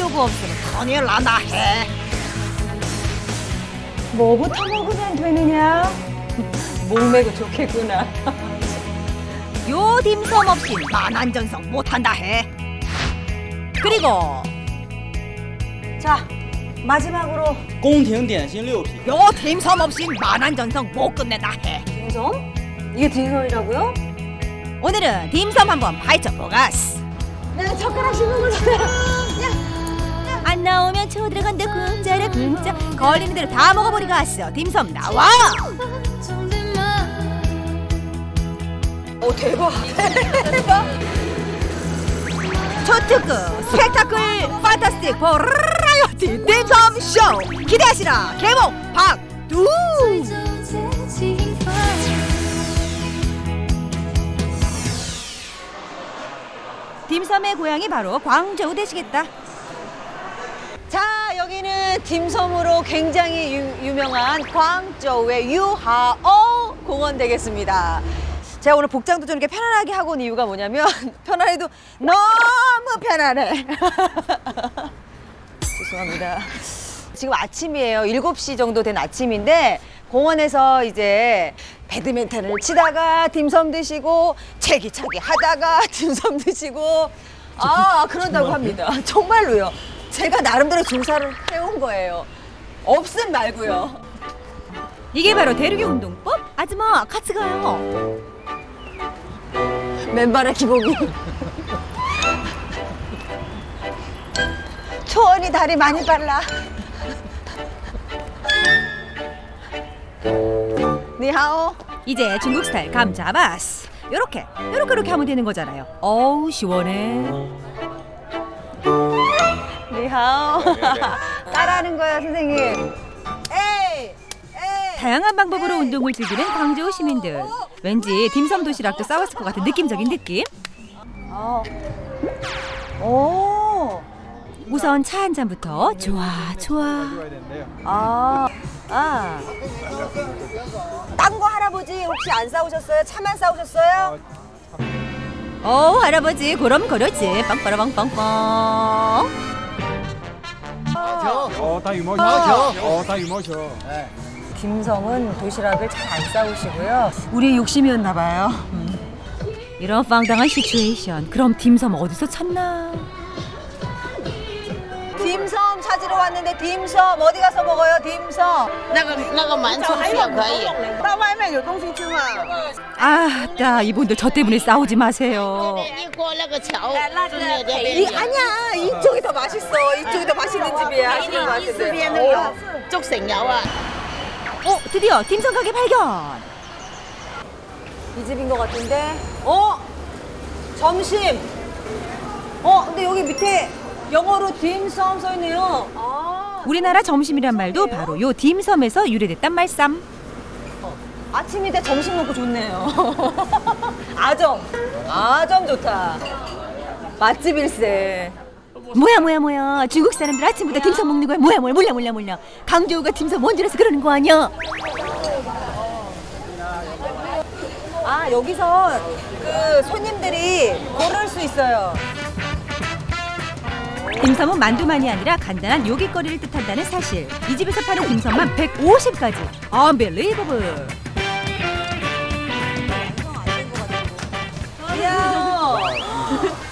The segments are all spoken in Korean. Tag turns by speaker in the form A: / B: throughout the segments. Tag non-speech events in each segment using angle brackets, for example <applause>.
A: 추천서 그 중에서 요거 요거 없으면 큰일 난다 해.
B: 뭐부터 먹으면 되느냐? 몸매도 좋겠구나.
A: 요 딤섬 없인 만안전성 못한다 해. 그리고
B: 자, 마지막으로
C: 宫廷点心六品，
A: 요 딤섬 없인 만안전성 못 끝낸다 해.
B: 딤섬? 이게 딤섬이라고요?
A: 오늘은 딤섬 한번 파헤쳐 보가스.
B: 네, 젓가락씩 먹어주세요.
A: 안 나오면 쳐 들어간다 군자라 군자. 걸리는 대로 다 먹어버리겠어. 딤섬 나와!
B: 오, 대박. <laughs>
A: 초특급 스펙타클 판타스틱 버라이어티 딤섬 쇼. 기대하시라. 개봉 박두. 딤섬의 고향이 바로 광저우 되시겠다
B: 자, 여기는 딤섬으로 굉장히 유, 유명한 광저우의 유하어 공원 되겠습니다. 제가 오늘 복장도 좀 이렇게 편안하게 하고 온 이유가 뭐냐면 <laughs> 편안해도 너무 편안해. <laughs> 죄송합니다. 지금 아침이에요. 7시 정도 된 아침인데 공원에서 이제 배드민턴을 치다가 딤섬 드시고 채기차기 하다가 <laughs> 딤섬 드시고 아 그런다고 합니다. 정말로요. 제가 나름대로 조사를 해온 거예요. 없음 말고요.
A: 이게 바로 대륙의 운동법? 아줌마 같이 가요
B: 맨발의 기복이. 초원이 다리 많이 빨라. 니하오.
A: 이제 중국 스타일 감 잡았어 요렇게 요렇게 요렇게 하면 되는 거잖아요 어우 시원해
B: 니 하오. 따라하는 거야, 선생님. 에이!
A: 다양한 방법으로 운동을 즐기는 광저우 시민들 왠지 딤섬 도시락도 싸웠을 것 같은 느낌적인 느낌
B: 어. 오.
A: 우선 차 한 잔부터 좋아 좋아
B: 아. 아. 땅거 할아버지 혹시 안 싸우셨어요? 차만 싸우셨어요?
A: 어 할아버지 그럼 그러지 빵빠라빵빵빵
D: 어, 다 유머죠. 어, 어 다 유머셔. 네.
B: 김성은 도시락을 잘 안 싸우시고요. 우리의 욕심이었나 봐요. 음.
A: 이런 빵당한 시츄에이션. 그럼 딤섬 어디서 찾나?
B: 딤섬 찾으러 왔는데 딤섬 어디 가서 먹어요? 딤섬.
E: 那个那个馒头也可以。
B: 到外面有东西吃吗？
A: 아따 이분들 저 때문에 싸우지 마세요
E: 一过那个桥，顺着这边
B: 이
E: 有。
B: 아니야 이쪽이 더 맛있어. 이쪽이 더 맛있는 집이야. 하시는 것
E: 一四
B: 같은데.
E: 边那个竹城窑啊，
A: 어 드디어 딤섬 가게 발견
B: 이 집인 것 같은데. 어? 점심. 어 근데 여기 밑에 영어로 딤섬 써 있네요. 아.
A: 우리나라 점심이란 말도 바로 요 딤섬에서 유래됐단 말씀
B: 아침인데 점심 먹고 좋네요. <laughs> 아점. 아점 좋다. 맛집 일세.
A: 뭐야 뭐야 뭐야 중국 사람들 아침부터 딤섬 먹는 거야 뭐야 뭐야 몰라 몰라 몰라 강조우가 딤섬 원주라서 그러는 거 아니야
B: 아 여기서 그 손님들이 고를 수 있어요.
A: 딤섬은 만두만이 아니라 간단한 요깃거리를 뜻한다는 사실 이 집에서 파는 딤섬만 150가지 Unbelievable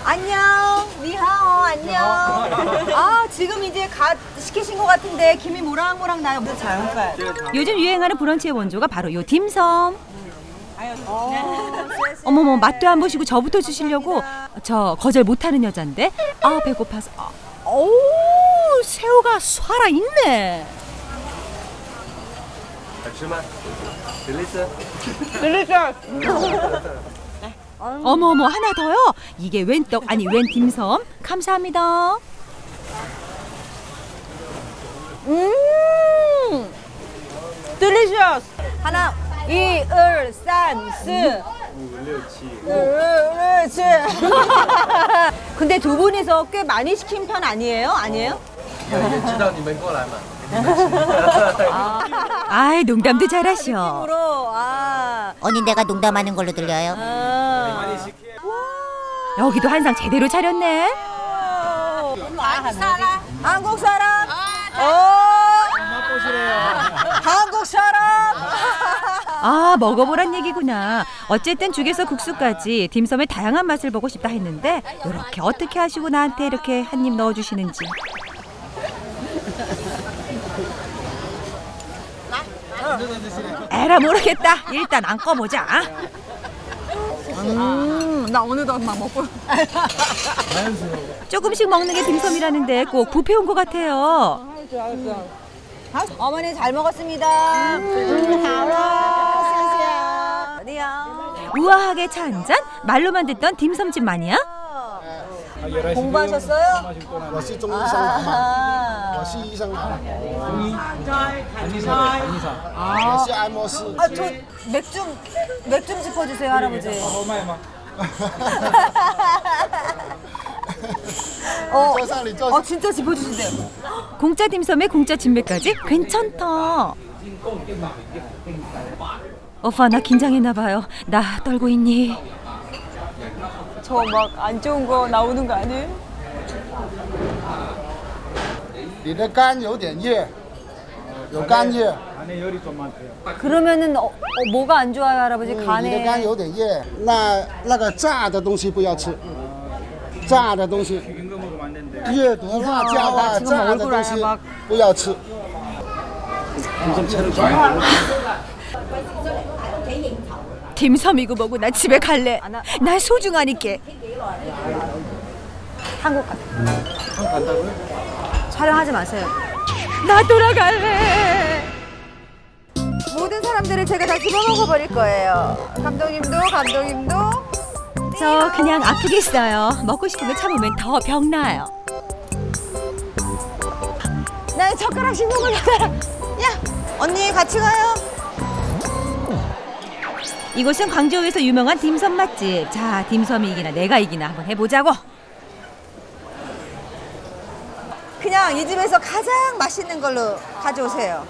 B: 안녕. 니하오. 안녕. 아 지금 이제 갓 시키신 것 같은데 김이 모락모락 나요. 무슨 자연발.
A: 요즘 유행하는 브런치의 원조가 바로 요 딤섬 어머머 맛도 안 보시고 저부터 주시려고 저 거절 못하는 여잔데? 아 배고파서. 아, 오 새우가 살아 있네. 어머 어머 하나 더요? 이게 웬 떡 아니 웬 딤섬? 감사합니다.
B: 음. delicious. 하나, 이, 을, 산, 스. 그렇지. <laughs> 근데 두 분이서 꽤 많이 시킨 편 아니에요? 아니에요?
A: 아이 농담도 잘하셔
B: 팀으로 아.
F: 언니 내가 농담하는 걸로 들려요?
B: 아.
A: 여기도 한상 제대로 차렸네
B: 한국 사람. 오. 한국 사람.
A: 아 먹어보란 얘기구나. 어쨌든 죽에서 국수까지 딤섬의 다양한 맛을 보고 싶다 했는데 이렇게 어떻게 하시고 나한테 이렇게 한 입 넣어주시는지. 에라 모르겠다. 일단 안 꺼보자.
B: 음, 나 오늘도 막 먹고. <laughs>
A: 조금씩 먹는 게 딤섬이라는데 꼭 뷔페 온것 같아요.
B: 어머니 잘 먹었습니다. 음. 어디요?
A: 우아하게 차 한 잔? 말로만 듣던 딤섬집 마니아?
B: 공부하셨어요?
F: 와시 정도 이상 아마 와시 이상 공이
D: 안이사 안이사
F: 와시 알머스
B: 아, 아. 아 저 맥주 맥주 짚어 주세요, 할아버지.
D: 엄마야 <laughs>
B: 어, 어, 진짜 짚어 주신대요.
A: 공짜 딤섬에 공짜 진매까지 괜찮다. 오빠 나 긴장했나 봐요. 나 떨고 있니?
B: 저 막 안 좋은 거 나오는 거 아니에요?
F: 你的肝有点热，有肝热，
D: 안에 열이 좀 많대요
B: 그러면은 어, 어, 뭐가 안 좋아요, 할아버지?
F: 嗯你的
B: 간에.
F: 肝有点热，那那个炸的东西不要吃，炸的东西，
D: 긴 거 먹으면 안 된대
F: 越多辣椒啊，
B: 나 지금
F: 炸的
B: 얼굴
F: 东西
B: 알아, 막
F: 不要吃。
A: 딤섬이고 뭐고 나 집에 갈래. 나 소중하니까.
B: 한국 가. 촬영하지 마세요.
A: 나 돌아갈래.
B: 모든 사람들을 제가 다 집어먹어 버릴 거예요. 감독님도 감독님도.
A: 저 그냥 아프겠어요. 먹고 싶은 거 참으면 더 병나요.
B: 나 젓가락씩 먹으니까. 야, 언니 같이 가요.
A: 이곳은 광저우에서 유명한 딤섬 맛집. 자, 딤섬이 이기나 내가 이기나 한번 해보자고.
B: 그냥 이 집에서 가장 맛있는 걸로 가져오세요.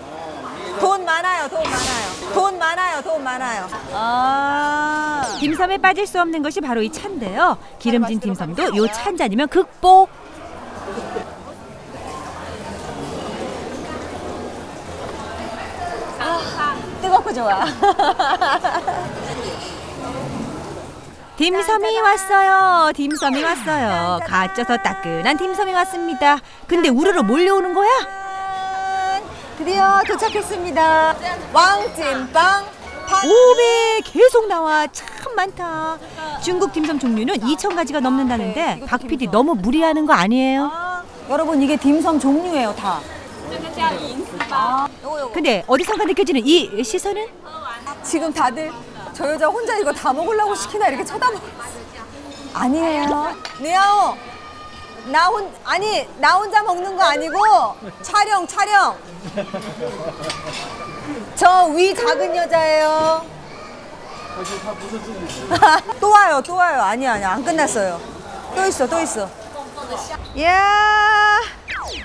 B: 돈 많아요, 돈 많아요. 돈 많아요, 돈 많아요. 아.
A: 딤섬에 빠질 수 없는 것이 바로 이 차인데요. 기름진 딤섬도 요 차 한 잔이면 극복.
B: 뜨겁고 좋아. <laughs>
A: 딤섬이 왔어요. 딤섬이 왔어요. 갓쪄서 따끈한 딤섬이 왔습니다. 근데 우르르 몰려오는 거야?
B: 드디어 도착했습니다. 왕찐빵 팥.
A: 오메 계속 나와 참 많다. 중국 딤섬 종류는 2천 가지가 넘는다는데 박 PD 너무 무리하는 거 아니에요?
B: 여러분 이게 딤섬 종류예요 다. 아.
A: 근데 어디선가 느껴지는 이 시선은
B: 지금 다들 저 여자 혼자 이거 다 먹으려고 시키나 이렇게 쳐다보. 아니에요. 니아오. 나 혼, 아니, 나 혼자 먹는 거 아니고, 촬영, 촬영. 저 위 작은 여자예요. <laughs> 또 와요, 또 와요. 아니야, 아니야. 안 끝났어요. 또 있어, 또 있어. 이야,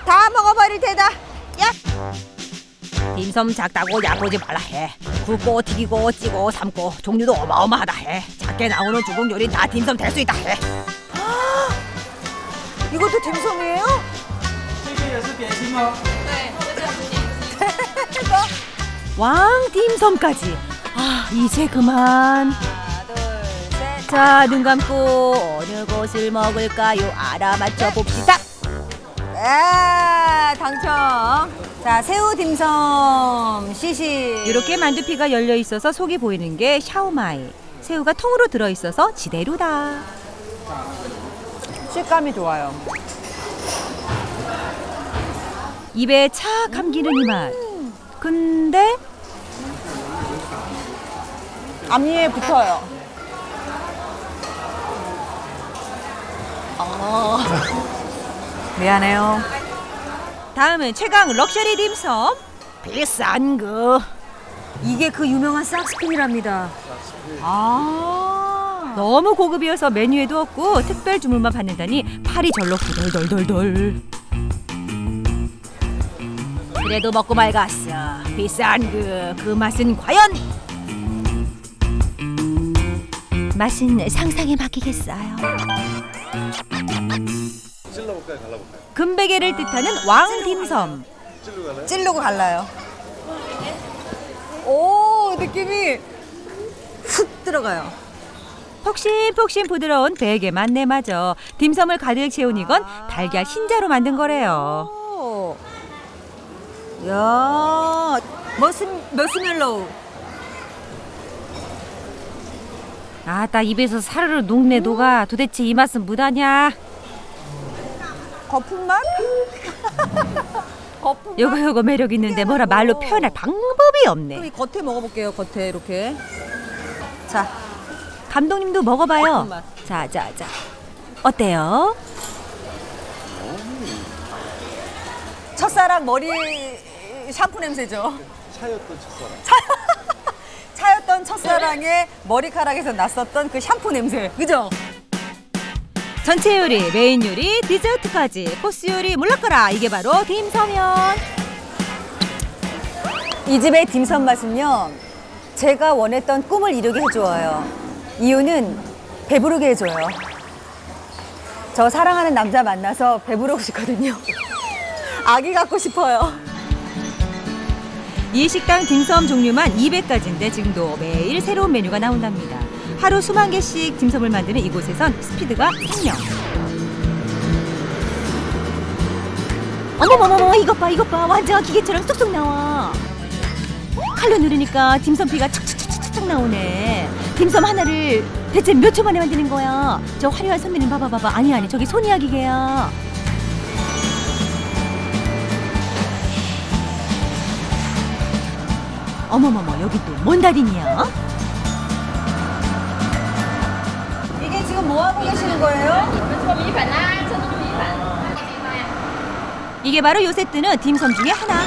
B: 다 먹어버릴 테다. 야!
A: 딤섬 작다고 야보지 말라 해. 굽고 튀기고 찌고 삶고 종류도 어마어마하다 해. 작게 나오는 중국 요리 다 딤섬 될 수 있다 해.
B: 이것도 딤섬이에요?
D: 这个也是点心吗？
A: 왕 딤섬까지. 아 이제 그만.
B: 하나, 둘, 셋.
A: 자 눈 감고 어느 곳을 먹을까요? 알아맞혀 봅시다.
B: 아, 당첨. 자, 새우 딤섬 시시.
A: 이렇게 만두피가 열려 있어서 속이 보이는 게 샤오마이. 새우가 통으로 들어 있어서 지대로다.
B: 식감이 좋아요.
A: 입에 착 감기는 이 맛. 근데
B: 앞니에 붙어요. 어. 미안해요.
A: 다음은 최강 럭셔리 딤섬. 비싼 거.
B: 이게 그 유명한 싹스핀이랍니다. 아.
A: 너무 고급이어서 메뉴에도 없고 특별 주문만 받는다니 팔이 절로 후덜덜덜덜. 그래도 먹고 말았어. 비싼 그, 그 맛은 과연? 맛은 상상에 맡기겠어요. 금베개를 뜻하는 왕딤섬.
B: 찌르고 갈라요. 오 느낌이 훅 들어가요.
A: 폭신폭신 부드러운 베개 맛내 맞아. 딤섬을 가득 채운 이건 달걀 흰자로 만든 거래요.
B: 오. 야 머스 머스멜로우.
A: 아따 입에서 사르르 녹네 녹아. 도대체 이 맛은 뭐다냐?
B: 거품 맛? <laughs> 거품.
A: 요거 요거 매력 있는데 뭐라 말로 표현할 방법이
B: 그럼
A: 없네.
B: 이 겉에 먹어볼게요. 겉에 이렇게. 자,
A: 감독님도 먹어봐요.
B: 잠깐만.
A: 자, 자, 자. 어때요?
B: 첫사랑 머리 샴푸 냄새죠. 차였던 첫사랑. <laughs> 차였던 첫사랑의 머리카락에서 났었던 그 샴푸 냄새. 그죠?
A: 전체 요리, 메인 요리, 디저트까지 코스 요리 물러거라. 이게 바로 딤섬면.
B: 이 집의 딤섬 맛은요. 제가 원했던 꿈을 이루게 해줘요. 이유는 배부르게 해줘요. 저 사랑하는 남자 만나서 배부르고 싶거든요. <laughs> 아기 갖고 싶어요.
A: 이 식당 딤섬 종류만 200가지인데 지금도 매일 새로운 메뉴가 나온답니다. 하루 수만 개씩 딤섬을 만드는 이곳에선 스피드가 생명. 어머머머머 이것 봐 이것 봐 완전 기계처럼 쏙쏙 나와. 칼로 누르니까 딤섬 피가 착착착착착 나오네. 딤섬 하나를 대체 몇 초 만에 만드는 거야? 저 화려한 선배님 봐봐 봐봐 아니 아니 저기 손이야 기계야. 어머머머 여기 또 뭔 달인이야?
B: 지금 뭐 하고 계시는 거예요?
A: 이게 바로 요새 뜨는 딤섬 중에 하나.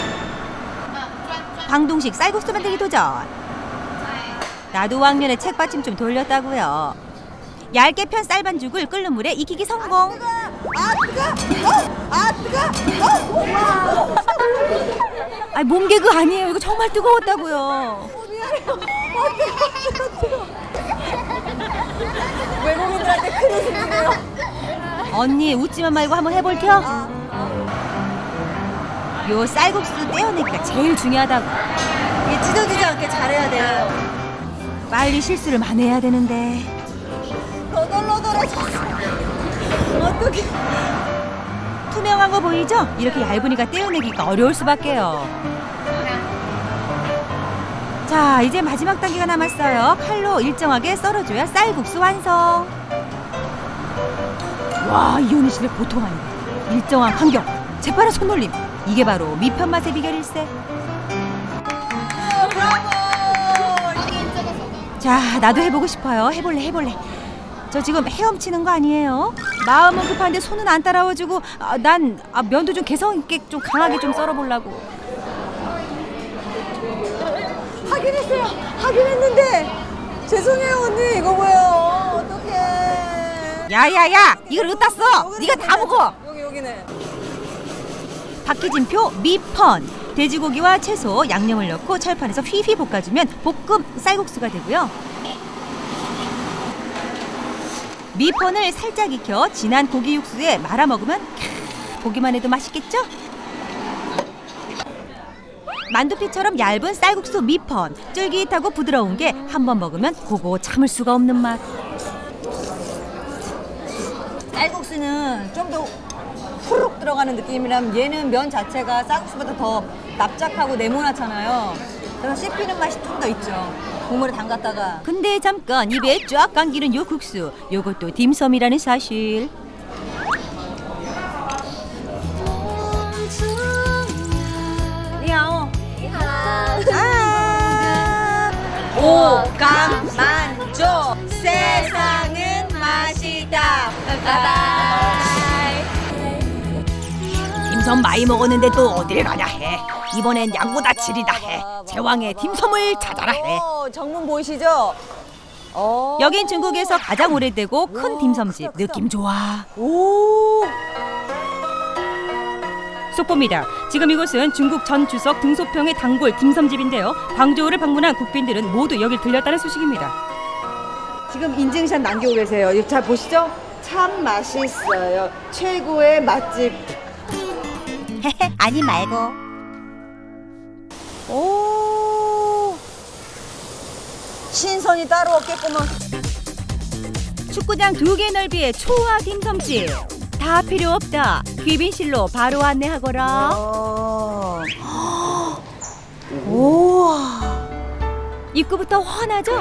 A: 광동식 쌀국수 만들기 도전. 나도 왕년에 책받침 좀 돌렸다고요. 얇게 편 쌀반죽을 끓는 물에 익히기 성공.
B: 아 뜨거! 어! 아 뜨거! 어!
A: 아 몸개그 아니에요. 이거 정말 뜨거웠다고요.
B: 외국인 들한테 큰 웃음이네요.
A: 언니 웃지만 말고 한번 해볼 텨. 요 쌀국수 떼어내기가 제일 중요하다고.
B: 이게 찢어지지 않게 잘해야 돼요.
A: 빨리 실수를 만회해야 되는데.
B: 너덜너덜해졌어. 어떡해.
A: 투명한 거 보이죠? 이렇게 얇으니까 떼어내기가 어려울 수밖에요. 자, 이제 마지막 단계가 남았어요. 칼로 일정하게 썰어줘야 쌀국수 완성. 와, 이혼의 실력 보통 아니다. 일정한 간격, 재빠른 손놀림. 이게 바로 미편 맛의 비결일세. 자, 나도 해보고 싶어요. 해볼래, 해볼래. 저 지금 헤엄치는 거 아니에요? 마음은 급한데 손은 안 따라와주고 아, 난 아, 면도 좀 개성 있게 좀 강하게 좀 썰어보려고.
B: 하긴 했어요. 하긴 했는데. 죄송해요, 언니. 이거 뭐예요?
A: 야야야, 이걸 어디다 써? 네가 다 먹어.
B: 여기, 여기네.
A: 박희진표 미펀. 돼지고기와 채소, 양념을 넣고 철판에서 휘휘 볶아주면 볶음 쌀국수가 되고요. 미펀을 살짝 익혀 진한 고기 육수에 말아 먹으면 캬, 보기만 해도 맛있겠죠? 만두피처럼 얇은 쌀국수 미펀 쫄깃하고 부드러운 게 한 번 먹으면 고고 참을 수가 없는 맛.
B: 쌀국수는 좀 더 후룩 들어가는 느낌이라면 얘는 면 자체가 쌀국수보다 더 납작하고 네모나잖아요. 그래서 씹히는 맛이 좀 더 있죠. 국물에 담갔다가.
A: 근데 잠깐 입에 쫙 감기는 요 국수 요것도 딤섬이라는 사실
B: 니하오. 오감만조 세상은 맛이다.
A: 딤섬 많이 먹었는데 또 어딜 가냐 해. 이번엔 양보다 질이다 해. 제왕의 딤섬을 찾아라 해.
B: 오, 정문 보이시죠? 어.
A: 여긴 중국에서 가장 오래되고 큰 딤섬집. 느낌 좋아.
B: 오.
A: 속보입니다. 지금 이곳은 중국 전 주석 등소평의 단골 딤섬집인데요. 광저우를 방문한 국빈들은 모두 여길 들렸다는 소식입니다
B: 지금 인증샷 남기고 계세요. 이거 잘 보시죠? 참 맛있어요. 최고의 맛집.
A: 아니 말고.
B: 오. 신선이 따로 없겠구먼.
A: 축구장 두 개 넓이의 초화 딤섬집. 다 필요 없다. 귀빈실로 바로 안내하거라.
B: 어. <gasps> 우와.
A: 입구부터 훤하죠?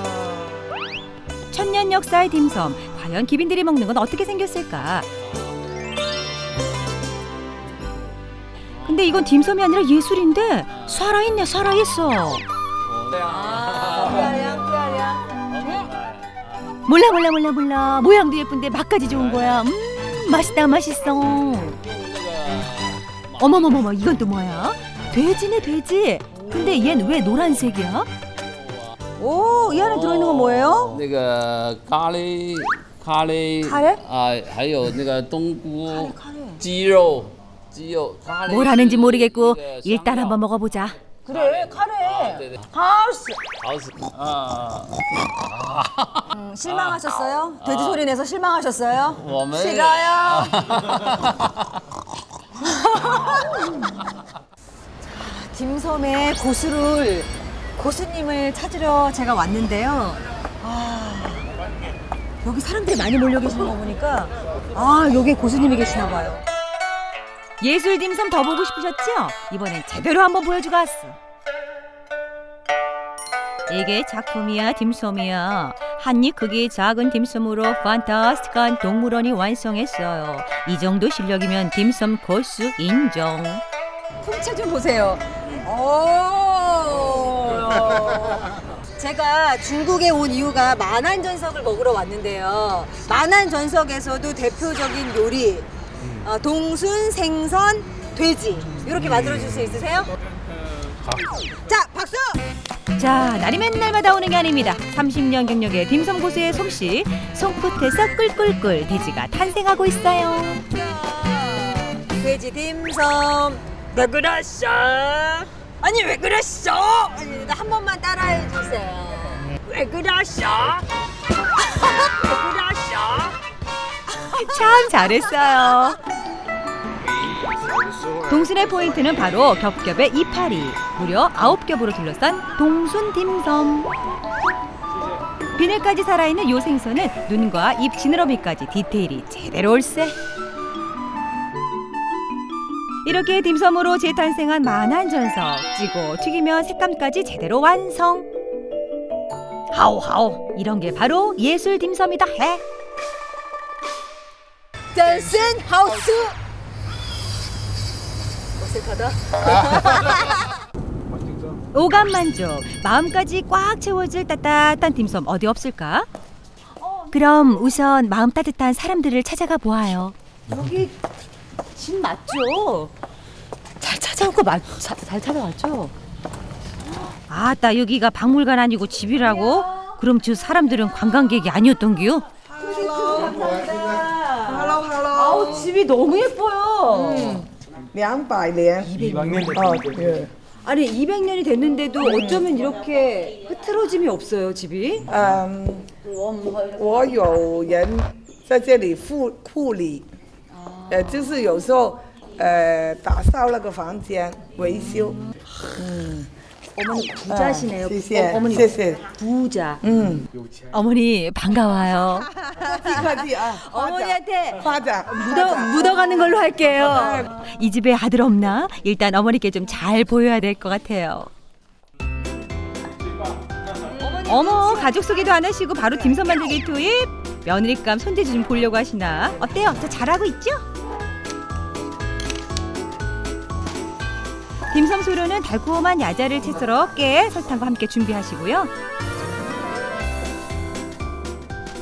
A: 천년 역사의 딤섬. 과연 기빈들이 먹는 건 어떻게 생겼을까? 근데 이건 딤섬이 아니라 예술인데 살아있네 살아있어. 몰라 몰라 몰라 몰라 모양도 예쁜데 맛까지 좋은 거야. 음 맛있다 맛있어. 어머머머머 이건 또 뭐야? 돼지네 돼지. 근데 얜 왜 노란색이야?
B: 오, 이 안에 들어있는 건 뭐예요?
G: 那个咖喱，咖喱，
B: 咖喱
G: 啊、还有那个冬菇，鸡肉，鸡肉，咖喱
A: 뭘 하는지 모르겠고
G: 那个香
A: 일단
G: 料
A: 한번 먹어보자.
B: 그래, 카레.
G: 对对，
B: 하우스.
G: 好吃啊！
B: 음, 실망하셨어요? 돼지 소리 내서 실망하셨어요?
G: 我们
B: 싫어요. <laughs> 딤섬의 고수를 고수님을 찾으러 제가 왔는데요. 아, 여기 사람들이 많이 몰려 계시는 거 보니까 아 여기 고수님이 계시나 봐요.
A: 예술 딤섬 더 보고 싶으셨죠? 이번엔 제대로 한번 보여주고 왔어. 이게 작품이야 딤섬이야. 한입 크기 작은 딤섬으로 판타스틱한 동물원이 완성했어요. 이 정도 실력이면 딤섬 고수 인정.
B: 풍채 좀 보세요. 오. 제가 중국에 온 이유가 만안 전석을 먹으러 왔는데요. 만안 전석에서도 대표적인 요리 어, 동순, 생선, 돼지 이렇게 만들어 줄 수 있으세요? 자, 박수!
A: 자, 날이 맨날마다 오는 게 아닙니다. 30년 경력의 딤섬 고수의 솜씨, 손끝에서 꿀꿀꿀 돼지가 탄생하고 있어요.
B: 돼지 딤섬. 왜 그랬어? 아니 왜 그랬어? 아니 한 번만 따라해 주세요. 왜 그랬어? 왜 그랬어?
A: 참 잘했어요. 동순의 포인트는 바로 겹겹의 이파리. 무려 아홉 겹으로 둘러싼 동순 딤섬. 비늘까지 살아있는 요 생선은 눈과 입 지느러미까지 디테일이 제대로 올세. 이렇게 딤섬으로 재탄생한 만한 전석 찌고 튀기면 색감까지 제대로 완성. 하오 하오 이런 게 바로 예술 딤섬이다 해.
B: 댄슨 하우스. 어색하다. <laughs>
A: 오감 만족, 마음까지 꽉 채워질 따뜻한 딤섬 어디 없을까? 그럼 우선 마음 따뜻한 사람들을 찾아가 보아요.
B: 여기 집 맞죠? 잘 찾아온 거 맞, 자- 잘 찾아왔죠?
A: 아따 여기가 박물관 아니고 집이라고? 그럼 저 사람들은 관광객이 아니었던기요?
B: 아우 집이 너무 예뻐요.
H: 两百年 어, 예.
B: 아니 200년이 됐는데도 어쩌면 이렇게 흐트러짐이 없어요 집이?
H: 嗯，我有人在这里护护理， 呃，就是有时候呃打扫那个房间维修。
B: 어머니 부자시네요.
H: 谢谢
B: 어, 어머니
H: 谢谢，
B: 부자.
H: 嗯，
A: 어머니 반가워요.
H: 客气客气啊，<laughs> 发展
B: 어머니한테
H: 发展，
B: 묻어 묻어가는 걸로 할게요.
A: 이 집에 아들 없나? 일단 어머니께 좀 잘 보여야 될 것 같아요. 어머 가족 소개도 안 하시고 바로 딤섬 만들기 투입? 며느리감 손재주 좀 보려고 하시나? 어때요? 저 잘하고 있죠? 딤섬 소로는 달콤한 야자를 채썰어 깨 설탕과 함께 준비하시고요.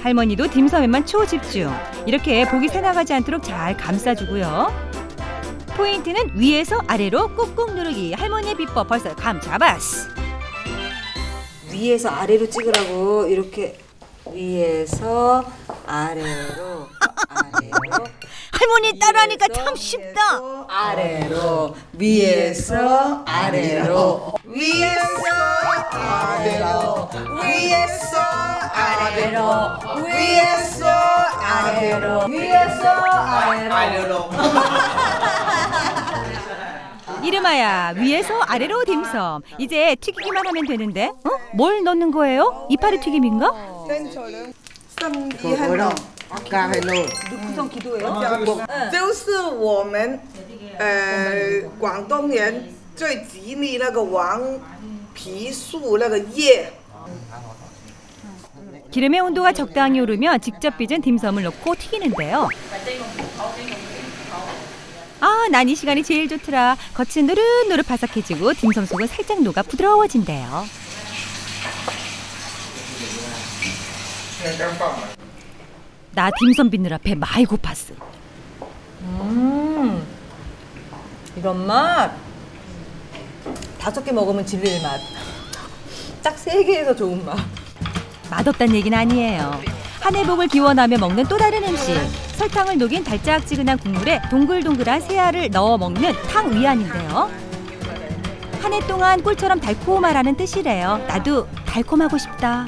A: 할머니도 딤섬에만 초집중. 이렇게 복이 새나가지 않도록 잘 감싸주고요. 포인트는 위에서 아래로 꾹꾹 누르기. 할머니의 비법 벌써 감 잡았어.
B: 위에서 아래로 찍으라고 이렇게 위에서 아래로 아래로
A: 할머니 따라하니까 참 쉽다.
B: 아래로 위에서 아래로 위에서 아래로 위에서 아래로 위에서 아래로 위에서 아래로 <laughs>
A: 이름하야 위에서 아래로 딤섬. 이제 튀기기만 하면 되는데, 어? 뭘 넣는 거예요? 이파리 튀김인가?
H: 生意很浓，
B: 구성 기도예요?
H: 就是我们呃广东人最吉利那个黄皮树那个叶。
A: 기름의 온도가 적당히 오르면 직접 빚은 딤섬을 넣고 튀기는데요. 아, 난 이 시간이 제일 좋더라. 겉은 노릇노릇 바삭해지고 딤섬 속은 살짝 녹아 부드러워진대요. 나 딤섬 빚느라 배 많이 고팠어.
B: 음 이런 맛 다섯 개 먹으면 질릴 맛 딱 세 개에서 좋은 맛
A: 맛없단 얘기는 아니에요. 한 해 복을 기원하며 먹는 또 다른 음식. 설탕을 녹인 달짝지근한 국물에 동글동글한 새알을 넣어 먹는 탕 위안인데요. 한 해 동안 꿀처럼 달콤하라는 뜻이래요. 나도 달콤하고 싶다.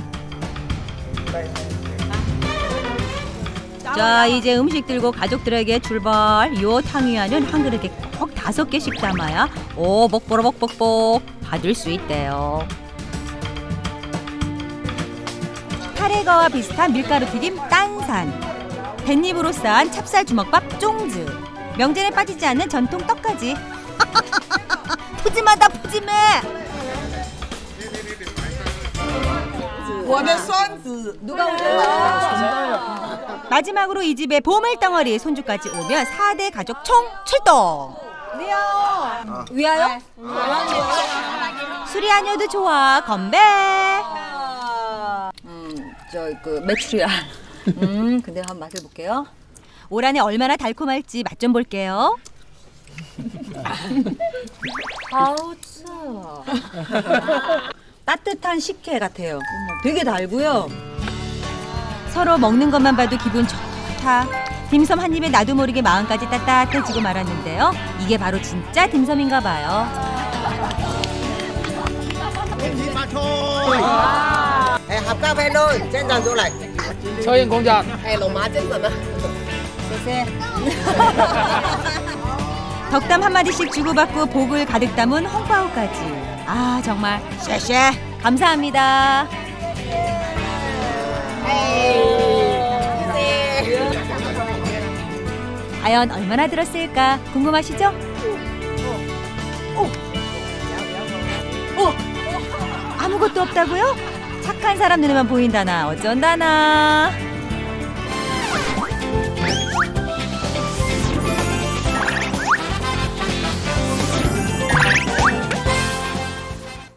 A: 자, 이제 음식 들고 가족들에게 출발. 요 탕 위안은 한 그릇에 꼭 다섯 개씩 담아야 오복보로복복복 받을 수 있대요. 카레가와 비슷한 밀가루 튀김 딴산 뱃잎으로 싼 찹쌀 주먹밥 쫑즈 명절에 빠지지 않는 전통 떡까지. <laughs> 푸짐하다 푸짐해. 마지막으로 이 집의 보물덩어리 손주까지 오면 4대 가족 총 출동.
B: 위하여?
A: 술이 아니어도 좋아 건배.
B: 저그 매출이야. 음 근데 한번 맛해볼게요.
A: 올 한해 얼마나 달콤할지 맛 좀 볼게요. <laughs>
B: 아우 추워 <laughs> 따뜻한 식혜 같아요. 되게 달고요.
A: 서로 먹는 것만 봐도 기분 좋다. 딤섬 한 입에 나도 모르게 마음까지 따뜻해지고 말았는데요. 이게 바로 진짜 딤섬인가 봐요. <laughs> 덕담 한마디씩 주고받고 복을 가득 담은 홍파오까지. 아 정말. 쉐쉐. 감사합니다. 과연 얼마나 들었을까? 궁금하시죠? 어, 아무것도 없다고요? 착한 사람 눈에만 보인다나? 어쩐다나